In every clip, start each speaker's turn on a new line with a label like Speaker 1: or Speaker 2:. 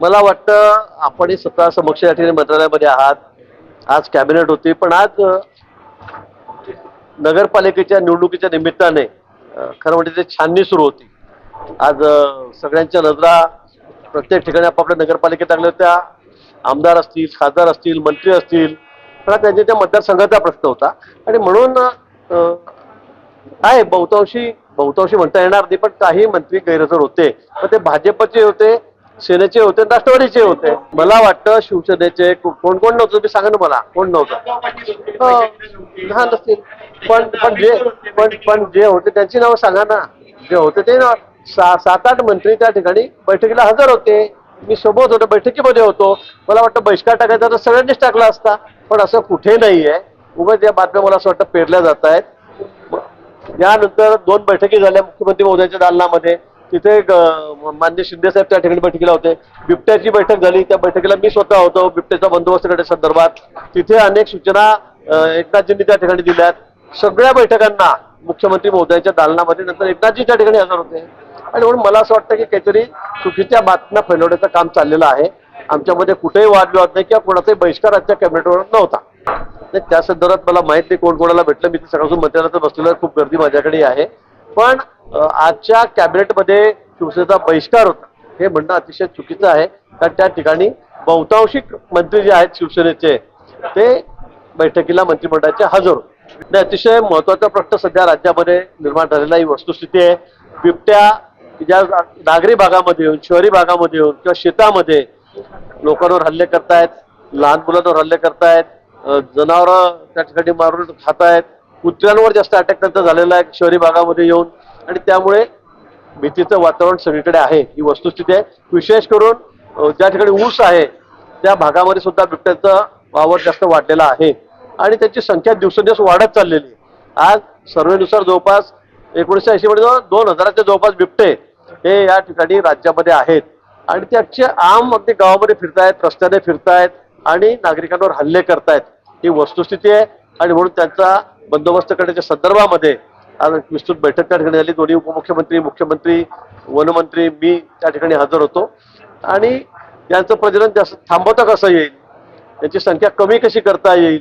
Speaker 1: मला वाटतं आपण स्वतः समक्ष या ठिकाणी मंत्रालयामध्ये आहात. आज कॅबिनेट होती पण आज नगरपालिकेच्या निवडणुकीच्या निमित्ताने खरं म्हणजे ते छाननी सुरू होती. आज सगळ्यांच्या नजरा प्रत्येक ठिकाणी आपापल्या नगरपालिकेत लागल्या होत्या. आमदार असतील खासदार असतील मंत्री असतील पण त्यांच्या त्या मतदारसंघाचा प्रश्न होता. आणि म्हणून आहे बहुतांशी बहुतांशी म्हणता येणार नाही पण काही मंत्री गैरहजर होते. पण ते भाजपचे होते सेनेचे होते राष्ट्रवादीचे होते. मला वाटतं शिवसेनेचे कोण कोण नव्हतं? तुम्ही सांगा ना मला. कोण नव्हतं? हो, लहान असतील पण पण जे पण पण जे होते त्यांची नावं सांगा ना. जे होते ते ना सा सात आठ मंत्री त्या ठिकाणी बैठकीला हजर होते. मी सोबत होतो बैठकीमध्ये होतो. मला वाटतं बहिष्कार टाकायचा तर सगळ्यांनीच टाकला असता. पण असं कुठे नाहीये. उगाच या बातम्या मला असं वाटतं पेरल्या जात आहेत यानंतर दोन बैठकी झाल्या मुख्यमंत्री महोदयांच्या दालनामध्ये. तिथे मान्य शिंदे साहेब त्या ठिकाणी बैठकीला होते. बिबट्याची बैठक झाली. त्या बैठकीला मी स्वतः होतो. बिबट्याचा बंदोबस्त करण्याच्या संदर्भात. तिथे अनेक सूचना एकनाथजींनी त्या ठिकाणी दिल्यात. सगळ्या बैठकांना मुख्यमंत्री महोदयांच्या दालनामध्ये नंतर एकनाथजी त्या ठिकाणी हजर होते. आणि म्हणून मला असं वाटतं की काहीतरी चुकीच्या बातम्या फैलवण्याचं काम चाललेलं आहे. आमच्यामध्ये कुठेही वादविवाद नाही किंवा कोणाचाही बहिष्कार आजच्या कॅबिनेटवर नव्हता. नाही, त्या संदर्भात मला माहीत नाही कोण कोणाला भेटलं. मी तर सकाळपासून मंत्र्याला बसलेलं खूप गर्दी माझ्याकडे आहे. पण आजच्या कॅबिनेटमध्ये शिवसेनेचा बहिष्कार होता. हे म्हणणं अतिशय चुकीचं आहे. कारण त्या ठिकाणी बहुतांशी मंत्री जे आहेत शिवसेनेचे ते बैठकीला मंत्रिमंडळाचे हजर होते. अतिशय महत्त्वाचा प्रश्न सध्या राज्यामध्ये निर्माण झालेला ही वस्तुस्थिती आहे. बिबट्या ज्या नागरी भागामध्ये येऊन शहरी भागामध्ये येऊन किंवा शेतामध्ये लोकांवर हल्ले करतायत लहान मुलांवर हल्ले करतायत जनावरं त्या ठिकाणी मारून खातायत. कुत्र्यांवर जास्त अटॅक त्यांचा झालेला आहे. शहरी भागामध्ये येऊन आणि त्यामुळे भीतीचं वातावरण सगळीकडे आहे. ही वस्तुस्थिती आहे. विशेष करून ज्या ठिकाणी ऊस आहे त्या भागामध्ये सुद्धा बिबट्याचा वावर जास्त वाढलेला आहे. आणि त्याची संख्या दिवसेंदिवस वाढत चाललेली आहे. आज सर्वेनुसार जवळपास एकोणीसशे ऐंशी मध्ये दोन हजाराच्या जवळपास बिबटे हे या ठिकाणी राज्यामध्ये आहेत. आणि ते आम अगदी गावामध्ये फिरतायत रस्त्याने फिरतायत आणि नागरिकांवर हल्ले करतायत. ही वस्तुस्थिती आहे आणि म्हणून त्यांचा बंदोबस्त करण्याच्या संदर्भामध्ये आज विस्तृत बैठक त्या ठिकाणी झाली. दोन्ही उपमुख्यमंत्री मुख्यमंत्री वनमंत्री मी त्या ठिकाणी हजर होतो. आणि यांचं प्रजनन जास्त थांबवता कसं येईल? याची संख्या कमी कशी करता येईल?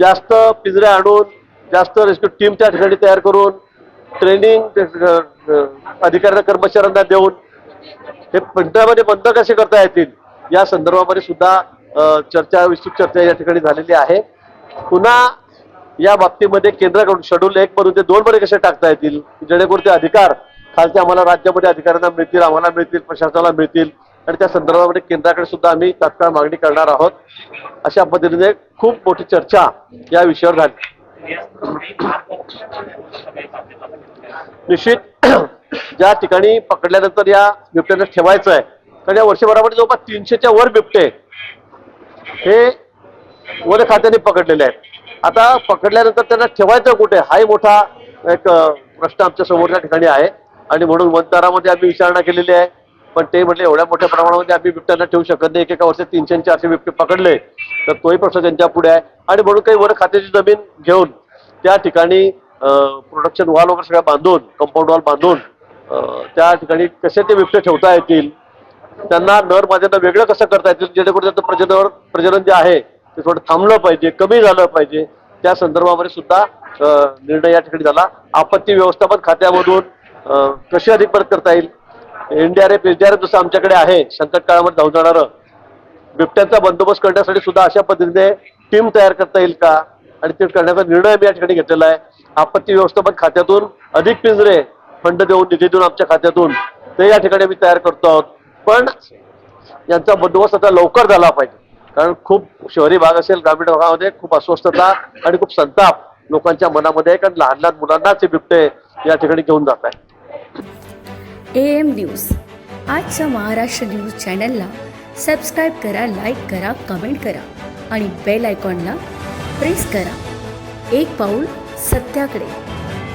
Speaker 1: जास्त पिंजऱ्या आणून जास्त रेस्क्यू टीम त्या ठिकाणी तयार करून ट्रेनिंग अधिकाऱ्यांना कर्मचाऱ्यांना देऊन हे पिंजऱ्यामध्ये बंद कसे करता येतील? या संदर्भामध्ये सुद्धा चर्चा विस्तृत चर्चा या ठिकाणी झालेली आहे. पुन्हा या बाबतीमध्ये केंद्राकडून शेड्यूल एक मधून ते दोन मध्ये कसे टाकता येतील? जेणेकरून ते अधिकार खालचे आम्हाला राज्यामध्ये अधिकाऱ्यांना मिळतील आम्हाला मिळतील प्रशासनाला मिळतील. आणि त्या संदर्भामध्ये केंद्राकडे सुद्धा आम्ही तात्काळ मागणी करणार आहोत. अशा पद्धतीने खूप मोठी चर्चा या विषयावर झाली. निश्चित ज्या ठिकाणी पकडल्यानंतर या बिबट्याला ठेवायचं आहे कारण या वर्षभरामध्ये जवळपास तीनशेच्या वर बिबटे हे वन खात्याने पकडलेले आहेत. आता पकडल्यानंतर त्यांना ठेवायचं कुठे? हाही मोठा एक प्रश्न आमच्या समोरच्या ठिकाणी आहे. आणि म्हणून वनतारामध्ये आम्ही विचारणा केलेली आहे. पण ते म्हटले एवढ्या मोठ्या प्रमाणामध्ये आम्ही बिबट्यांना ठेवू शकत नाही. एकेका वर्षात तीनशे चारशे बिबटे पकडले. तर तोही प्रश्न त्यांच्या पुढे आहे. आणि म्हणून काही वर खात्याची जमीन घेऊन त्या ठिकाणी प्रोडक्शन वॉल वगैरे सगळं बांधून कंपाऊंड वॉल बांधून त्या ठिकाणी कसे ते बिबटे ठेवता येतील? त्यांना नर माझ्यांना वेगळं कसं करता येतील? जेणेकरून त्यांचं प्रजनवर प्रजनन जे आहे ते थोडं थांबलं पाहिजे कमी झालं पाहिजे त्या संदर्भामध्ये सुद्धा निर्णय या ठिकाणी झाला. आपत्ती व्यवस्थापन खात्यामधून कशी अधिक परत करता येईल? एनडीआरएफ एसडीआरएफ जसं आमच्याकडे आहे संकट काळामध्ये धावून जाणारं बिबट्यांचा बंदोबस्त करण्यासाठी सुद्धा अशा पद्धतीने टीम तयार करता येईल का? आणि ते करण्याचा निर्णय मी या ठिकाणी घेतलेला आहे. आपत्ती व्यवस्थापन खात्यातून अधिक पिंजरे फंड देऊन निधी देऊन आमच्या खात्यातून ते या ठिकाणी आम्ही तयार करतो आहोत. पण यांचा बंदोबस्त आता लवकर झाला पाहिजे. कारण खूप शहरी भाग असेल ग्रामीण भागामध्ये खूप अस्वस्थता आणि खूप संताप लोकांच्या मनामध्ये आहे. कारण लहान लहान मुलांनाच हे बिबटे या ठिकाणी घेऊन जात आहे
Speaker 2: ए एम न्यूज. आजच्या महाराष्ट्र न्यूज चॅनलला सबस्क्राईब करा लाईक करा कमेंट करा आणि बेल आयकॉनला प्रेस करा. एक पाऊल सत्याकडे.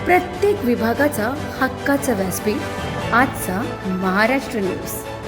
Speaker 2: प्रत्येक विभागाचा हक्काचा व्यासपीठ आजचा महाराष्ट्र न्यूज.